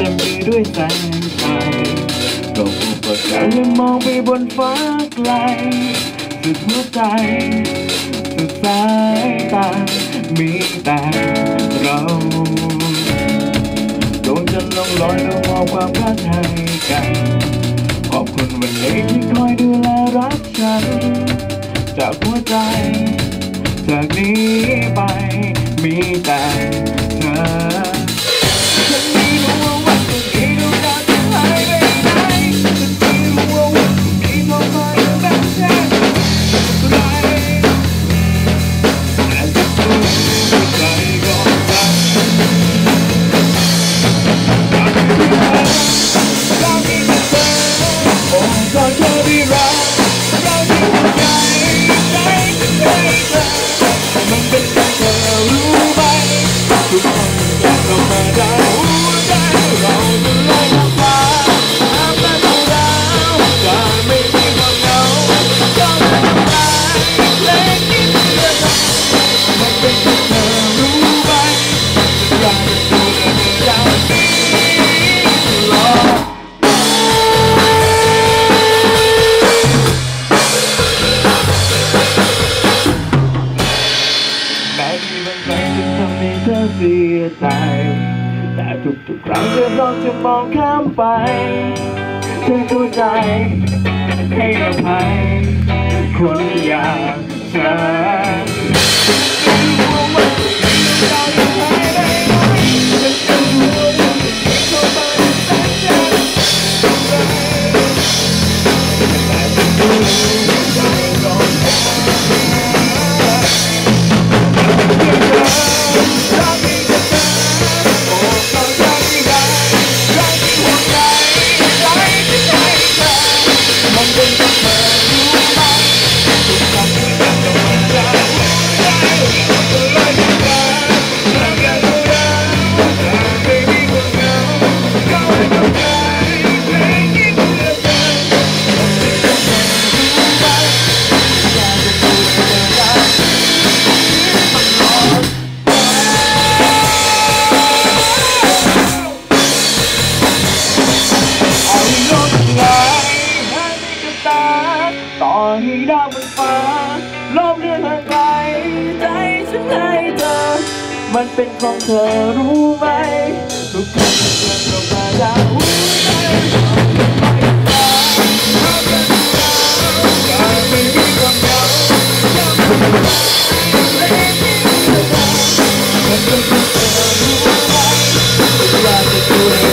เต็มไปด้วยแสงไฟเราพบประกายและมองไปบนฟ้าไกล สุดหัวใจ สุดสายตา มีแต่เราโดนจนลงลอยเรามองความรักให้กัน ขอบคุณวันนี้ที่คอยดูแลรักฉัน จากหัวใจ จากนี้ไป มีแต่เธอ ฉันไม่รู้ ที่มีบางครั้งที่ทำให้เธอเสียใจ แต่ทุกๆครั้งเธอต้องจะมองข้ามไปเธอเข้าใจ ให้อภัยคนอย่างฉันฉั เรื่องอะไรใจฉันให้เธอ มันเป็นของเธอรู้ไหมทุกครั้งที่เธอมาแล้วมันเป็นของเธอรู้ว่าจะดูแล